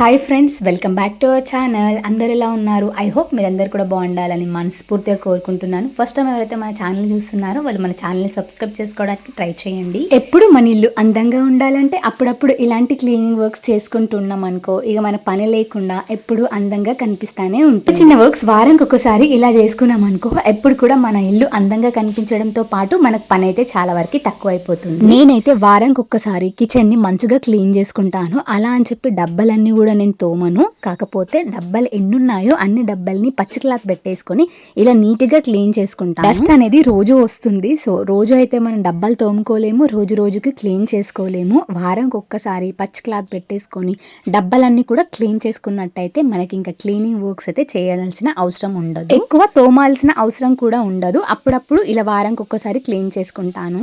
Hi friends welcome back to our channel అందరు ఎలా ఉన్నారు? ఐ హోప్ మీరందరూ కూడా బాగుండాలని మనస్ఫూర్తిగా కోరుకుంటున్నాను. ఫస్ట్ టైం ఎవరైతే మన ఛానల్ చూస్తున్నారో వాళ్ళు మన ఛానల్ని సబ్స్క్రైబ్ చేసుకోవడానికి ట్రై చేయండి. ఎప్పుడు మన ఇల్లు అందంగా ఉండాలంటే అప్పుడప్పుడు ఇలాంటి క్లీనింగ్ వర్క్స్ చేసుకుంటున్నాం అనుకో ఇక మన పని లేకుండా ఎప్పుడు అందంగా కనిపిస్తానే ఉంటుంది. చిన్న వర్క్స్ వారానికి ఒకసారి ఇలా చేసుకున్నాం అనుకో ఎప్పుడు కూడా మన ఇల్లు అందంగా కనిపించడంతో పాటు మనకు పని అయితే చాలా వరకు తక్కువ అయిపోతుంది నేనైతే వారానికి ఒక్కసారి కిచెన్ని మంచిగా క్లీన్ చేసుకుంటాను. అలా అని చెప్పి డబ్బలన్నీ కూడా నేను తోమను. కాకపోతే డబ్బలు ఎన్ని ఉన్నాయో అన్ని డబ్బల్ని పచ్చి క్లాత్ పెట్టేసుకొని ఇలా నీట్గా క్లీన్ చేసుకుంటాను. డస్ట్ అనేది రోజు వస్తుంది. సో రోజు అయితే మనం డబ్బాలు తోముకోలేము. రోజు రోజుకి క్లీన్ చేసుకోలేము. వారంకి ఒక్కసారి పచ్చి క్లాత్ పెట్టేసుకొని డబ్బాలన్నీ కూడా క్లీన్ చేసుకున్నట్టయితే మనకి ఇంకా క్లీనింగ్ వర్క్స్ అయితే చేయాల్సిన అవసరం ఉండదు. ఎక్కువ తోమాల్సిన అవసరం కూడా ఉండదు. అప్పుడప్పుడు ఇలా వారంకి ఒక్కసారి క్లీన్ చేసుకుంటాను.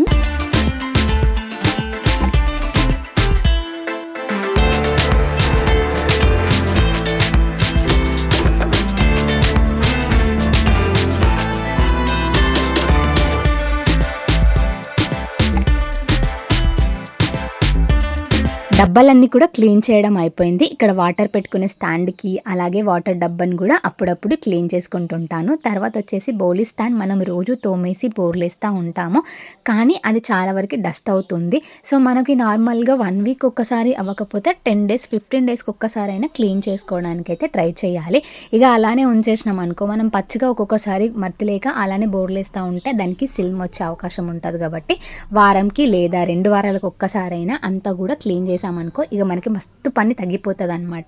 డబ్బాలన్నీ కూడా క్లీన్ చేయడం అయిపోయింది. ఇక్కడ వాటర్ పెట్టుకునే స్టాండ్కి అలాగే వాటర్ డబ్బాని కూడా అప్పుడప్పుడు క్లీన్ చేసుకుంటుంటాను. తర్వాత వచ్చేసి బౌలి స్టాండ్ మనం రోజు తోమేసి బోర్లేస్తూ ఉంటాము. కానీ అది చాలా వరకు డస్ట్ అవుతుంది. సో మనకి నార్మల్గా వన్ వీక్ ఒక్కసారి అవ్వకపోతే టెన్ డేస్ ఫిఫ్టీన్ డేస్కి ఒక్కసారి అయినా క్లీన్ చేసుకోవడానికి అయితే ట్రై చేయాలి. ఇక అలానే ఉంచేసినాం అనుకో మనం పచ్చిగా ఒక్కొక్కసారి మర్తిలేక అలానే బోర్లేస్తూ ఉంటే దానికి సిల్మ్ వచ్చే అవకాశం ఉంటుంది కాబట్టి వారంకి లేదా రెండు వారాలకు ఒక్కసారైనా అంతా కూడా క్లీన్ చేసామనుకో ఇక మనకి మస్తు పని తగ్గిపోతుంది అనమాట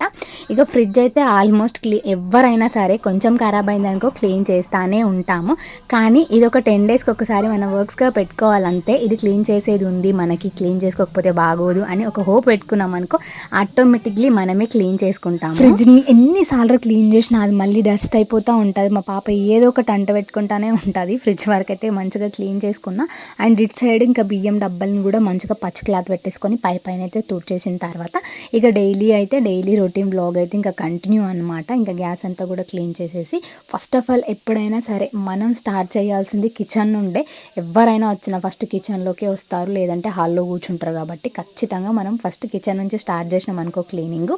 ఇక ఫ్రిడ్జ్ అయితే ఆల్మోస్ట్ క్లీ ఎవరైనా సరే కొంచెం ఖరాబ్ అయిందనుకో క్లీన్ చేస్తానే ఉంటాము. కానీ ఇది ఒక టెన్ డేస్కి ఒకసారి మన వర్క్స్గా పెట్టుకోవాలంతే ఇది క్లీన్ చేసేది ఉంది మనకి క్లీన్ చేసుకోకపోతే బాగోదు అని ఒక హోప్ పెట్టుకున్నాం అనుకో ఆటోమేటిక్లీ మనమే క్లీన్ చేసుకుంటాం ఫ్రిడ్జ్ని ఎన్నిసార్లు క్లీన్ చేసినా అది మళ్ళీ డస్ట్ అయిపోతూ ఉంటుంది. మా పాప ఏదో ఒకటి అంట పెట్టుకుంటానే ఉంటుంది. ఫ్రిడ్జ్ వరకు అయితే మంచిగా క్లీన్ చేసుకున్నా. అండ్ ఇట్ సైడ్ ఇంకా బియ్యం డబ్బాలను కూడా మంచిగా పచ్చి క్లాత్ పెట్టేసుకొని పై పైన అయితే చేసిన తర్వాత ఇక డైలీ అయితే డైలీ రొటీన్ బ్లాగ్ అయితే ఇంకా కంటిన్యూ అనమాట ఇంకా గ్యాస్ అంతా కూడా క్లీన్ చేసేసి ఫస్ట్ ఆఫ్ ఆల్ ఎప్పుడైనా సరే మనం స్టార్ట్ చేయాల్సింది కిచెన్ నుండే. ఎవరైనా వచ్చిన ఫస్ట్ కిచెన్లోకి వస్తారు లేదంటే హాల్లో కూర్చుంటారు కాబట్టి ఖచ్చితంగా మనం ఫస్ట్ కిచెన్ నుంచి స్టార్ట్ చేసినాం అనుకో క్లీనింగ్.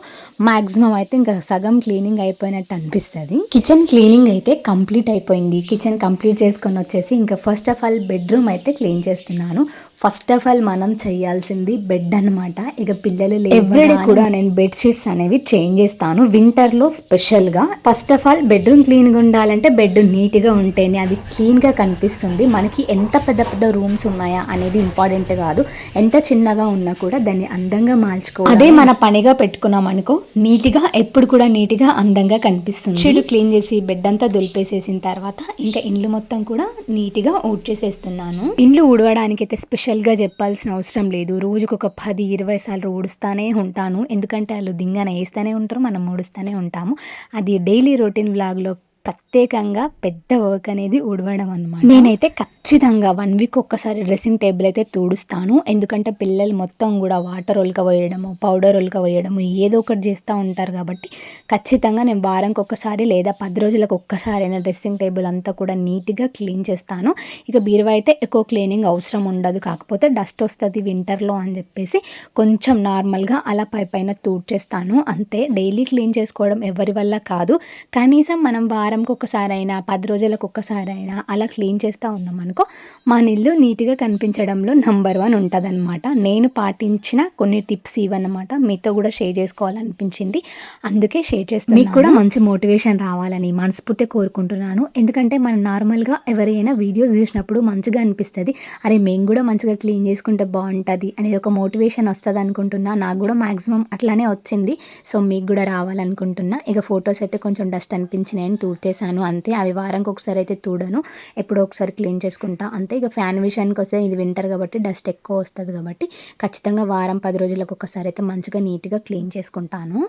మాక్సిమం అయితే ఇంకా సగం క్లీనింగ్ అయిపోయినట్టు అనిపిస్తుంది. కిచెన్ క్లీనింగ్ అయితే కంప్లీట్ అయిపోయింది. కిచెన్ కంప్లీట్ చేసుకొని వచ్చేసి ఇంకా ఫస్ట్ ఆఫ్ ఆల్ బెడ్రూమ్ అయితే క్లీన్ చేస్తున్నాను. ఫస్ట్ ఆఫ్ ఆల్ మనం చేయాల్సింది బెడ్ అన్నమాట. ఇక పిల్లలు ఎవ్రీడే కూడా నేను బెడ్ షీట్స్ అనేవి చేంజ్ చేస్తాను. వింటర్లో స్పెషల్గా. ఫస్ట్ ఆఫ్ ఆల్ బెడ్రూమ్ క్లీన్గా ఉండాలంటే బెడ్ నీట్గా ఉంటేనే అది క్లీన్గా కనిపిస్తుంది. మనకి ఎంత పెద్ద పెద్ద రూమ్స్ ఉన్నాయా అనేది ఇంపార్టెంట్ కాదు. ఎంత చిన్నగా ఉన్నా కూడా దాన్ని అందంగా మార్చుకో అదే మన పనిగా పెట్టుకున్నాం అనుకో నీట్గా ఎప్పుడు కూడా నీట్గా అందంగా కనిపిస్తుంది. షీట్ క్లీన్ చేసి బెడ్ అంతా దులిపేసేసిన తర్వాత ఇంకా ఇండ్లు మొత్తం కూడా నీట్గా ఊడ్చేసేస్తున్నాను. ఇండ్లు ఊడవడానికి అయితే స్పెషల్ స్పెషల్గా చెప్పాల్సిన అవసరం లేదు. రోజుకు ఒక పది ఇరవై సార్లు ఊడుస్తూనే ఉంటాను. ఎందుకంటే వాళ్ళు దింగన వేస్తూనే ఉంటారు మనం ఊడుస్తూనే ఉంటాము. అది డైలీ రొటీన్ వ్లాగ్లో ప్రత్యేకంగా పెద్ద వర్క్ అనేది ఉడవడం అనమాట నేనైతే ఖచ్చితంగా వన్ వీక్ ఒక్కసారి డ్రెస్సింగ్ టేబుల్ అయితే తుడుస్తాను. ఎందుకంటే పిల్లలు మొత్తం కూడా వాటర్ ఒలక వేయడము పౌడర్ ఒలక వేయడము ఏదో ఒకటి చేస్తూ ఉంటారు కాబట్టి ఖచ్చితంగా నేను వారంకి ఒక్కసారి లేదా పది రోజులకు ఒక్కసారి అయినా డ్రెస్సింగ్ టేబుల్ అంతా కూడా నీట్గా క్లీన్ చేస్తాను. ఇక బీరువా అయితే ఎక్కువ క్లీనింగ్ అవసరం ఉండదు. కాకపోతే డస్ట్ వస్తుంది వింటర్లో అని చెప్పేసి కొంచెం నార్మల్గా అలా పై పైన తూడ్చేస్తాను. అంతే. డైలీ క్లీన్ చేసుకోవడం ఎవరి వల్ల కాదు. కనీసం మనం వారంకి ఒకసారి అయినా పది రోజులకు ఒక్కసారి అయినా అలా క్లీన్ చేస్తూ ఉన్నాం అనుకో మన ఇల్లు నీట్గా కనిపించడంలో నంబర్ వన్ ఉంటుందన్నమాట. నేను పాటించిన కొన్ని టిప్స్ ఇవన్నమాట. మీతో కూడా షేర్ చేసుకోవాలనిపించింది. అందుకే షేర్ చేస్తాను మీకు కూడా మంచి మోటివేషన్ రావాలని మనస్ఫూర్తి కోరుకుంటున్నాను. ఎందుకంటే మనం నార్మల్గా ఎవరైనా వీడియోస్ చూసినప్పుడు మంచిగా అనిపిస్తుంది. అరే మేము కూడా మంచిగా క్లీన్ చేసుకుంటే బాగుంటుంది అనేది ఒక మోటివేషన్ వస్తుంది అనుకుంటున్నా నాకు కూడా మ్యాక్సిమం అట్లానే వచ్చింది. సో మీకు కూడా రావాలనుకుంటున్నా. ఇక ఫొటోస్ అయితే కొంచెం డస్ట్ అనిపించినాయని తూడ్చేసాను అంతే. అవి వారానికి ఒకసారి అయితే తూడను ఎప్పుడో ఒకసారి క్లీన్ చేసుకుంటా. అంతే ఇక ఫ్యాన్ విషయానికి వస్తే ఇది వింటర్ కాబట్టి డస్ట్ ఎక్కువ వస్తుంది కాబట్టి ఖచ్చితంగా వారం పది రోజులకు ఒకసారి అయితే మంచిగా నీట్గా క్లీన్ చేసుకుంటాను.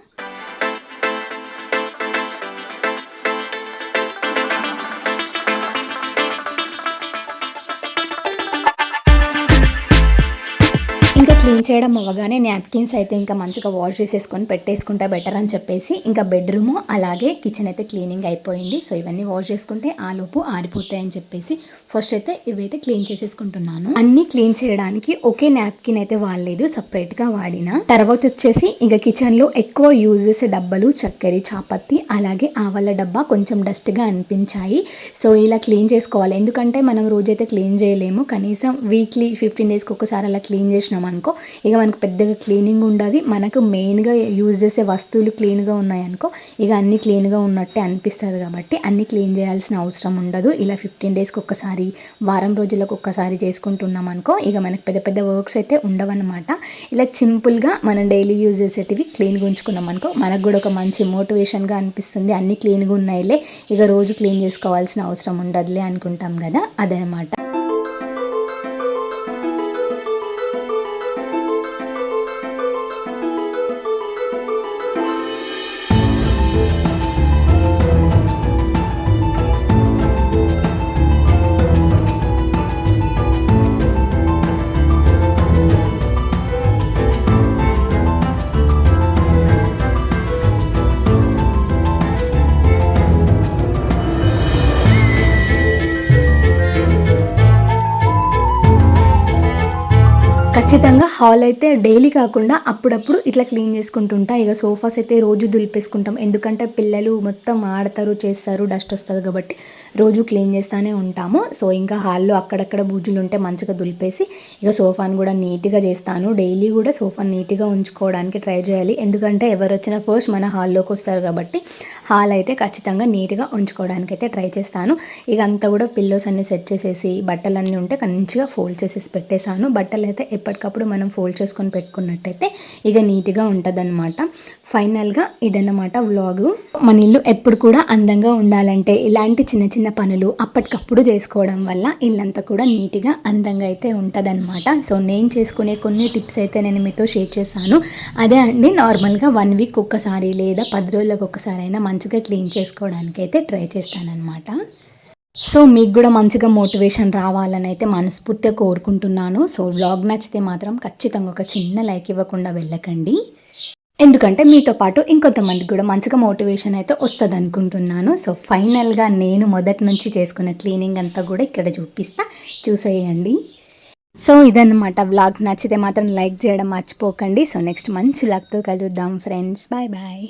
ఇంకా క్లీన్ చేయడం అవ్వగానే నాప్కిన్స్ అయితే ఇంకా మంచిగా వాష్ చేసేసుకొని పెట్టేసుకుంటే బెటర్ అని చెప్పేసి ఇంకా బెడ్రూమ్ అలాగే కిచెన్ అయితే క్లీనింగ్ అయిపోయింది. సో ఇవన్నీ వాష్ చేసుకుంటే ఆ లోపు చెప్పేసి ఫస్ట్ అయితే ఇవైతే క్లీన్ చేసేసుకుంటున్నాను. అన్ని క్లీన్ చేయడానికి ఒకే నాప్కిన్ అయితే వాడలేదు సపరేట్గా వాడిన. తర్వాత వచ్చేసి ఇంకా కిచెన్లో ఎక్కువ యూజ్ చేసే డబ్బాలు చక్కెర చాపత్తి అలాగే ఆవల డబ్బా కొంచెం డస్ట్గా అనిపించాయి. సో ఇలా క్లీన్ చేసుకోవాలి. ఎందుకంటే మనం రోజైతే క్లీన్ చేయలేము. కనీసం వీక్లీ ఫిఫ్టీన్ డేస్కి ఒకసారి అలా క్లీన్ చేసినాం అనుకో. ఇక మనకు పెద్దగా క్లీనింగ్ ఉండదు. మనకు మెయిన్గా యూజ్ చేసే వస్తువులు క్లీన్గా ఉన్నాయనుకో ఇక అన్ని క్లీన్గా ఉన్నట్టే అనిపిస్తుంది కాబట్టి అన్ని క్లీన్ చేయాల్సిన అవసరం ఉండదు. ఇలా ఫిఫ్టీన్ డేస్కి ఒక్కసారి వారం రోజులకు ఒక్కసారి చేసుకుంటున్నాం అనుకో ఇక మనకు పెద్ద పెద్ద వర్క్స్ అయితే ఉండవన్నమాట. ఇలా సింపుల్గా మనం డైలీ యూజ్ చేసేటివి క్లీన్గా ఉంచుకున్నాం అనుకో మనకు కూడా ఒక మంచి మోటివేషన్గా అనిపిస్తుంది. అన్ని క్లీన్గా ఉన్నాయిలే ఇక రోజు క్లీన్ చేసుకోవాల్సిన అవసరం ఉండదులే అనుకుంటాం కదా అదనమాట ఖచ్చితంగా హాల్ అయితే డైలీ కాకుండా అప్పుడప్పుడు ఇట్లా క్లీన్ చేసుకుంటుంటా. ఇక సోఫాస్ అయితే రోజు దులిపేసుకుంటాం. ఎందుకంటే పిల్లలు మొత్తం ఆడతారు చేస్తారు డస్ట్ వస్తుంది కాబట్టి రోజు క్లీన్ చేస్తూనే ఉంటాము. సో ఇంకా హాల్లో అక్కడక్కడ బూజులు ఉంటే మంచిగా దులిపేసి ఇక సోఫాను కూడా నీట్గా చేస్తాను. డైలీ కూడా సోఫా నీట్గా ఉంచుకోవడానికి ట్రై చేయాలి. ఎందుకంటే ఎవరు వచ్చినా ఫస్ట్ మన హాల్లోకి వస్తారు కాబట్టి హాల్ అయితే ఖచ్చితంగా నీట్గా ఉంచుకోవడానికి అయితే ట్రై చేస్తాను. ఇక అంతా కూడా పిల్లోస్ అన్ని సెట్ చేసేసి బట్టలన్నీ ఉంటే మంచిగా ఫోల్డ్ చేసేసి పెట్టేశాను. బట్టలు అయితే ఎప్పటికప్పుడు మనం ఫోల్డ్ చేసుకొని పెట్టుకున్నట్టయితే ఇక నీట్గా ఉంటుంది అనమాట ఫైనల్గా ఇదన్నమాట వ్లాగు మన ఇల్లు ఎప్పుడు కూడా అందంగా ఉండాలంటే ఇలాంటి చిన్న చిన్న పనులు అప్పటికప్పుడు చేసుకోవడం వల్ల ఇల్లంతా కూడా నీట్గా అందంగా అయితే ఉంటుందన్నమాట. సో నేను చేసుకునే కొన్ని టిప్స్ అయితే నేను మీతో షేర్ చేశాను. అదే అండి నార్మల్గా వన్ వీక్ ఒక్కసారి లేదా పది రోజులకు ఒక్కసారి అయినా మంచిగా క్లీన్ చేసుకోవడానికి అయితే ట్రై చేస్తానన్నమాట. సో మీకు కూడా మంచిగా మోటివేషన్ రావాలని అయితే మనస్ఫూర్తిగా కోరుకుంటున్నాను. సో వ్లాగ్ నచ్చితే మాత్రం ఖచ్చితంగా ఒక చిన్న లైక్ ఇవ్వకుండా వెళ్ళకండి. ఎందుకంటే మీతో పాటు ఇంకొంతమందికి కూడా మంచిగా మోటివేషన్ అయితే వస్తుంది అనుకుంటున్నాను. సో ఫైనల్గా నేను మొదటి నుంచి చేసుకున్న క్లీనింగ్ అంతా కూడా ఇక్కడ చూపిస్తా. చూసేయండి. సో ఇదన్నమాట వ్లాగ్ నచ్చితే మాత్రం లైక్ చేయడం మర్చిపోకండి. సో నెక్స్ట్ మంచి వ్లాగ్తో కలుద్దాం ఫ్రెండ్స్. Bye bye.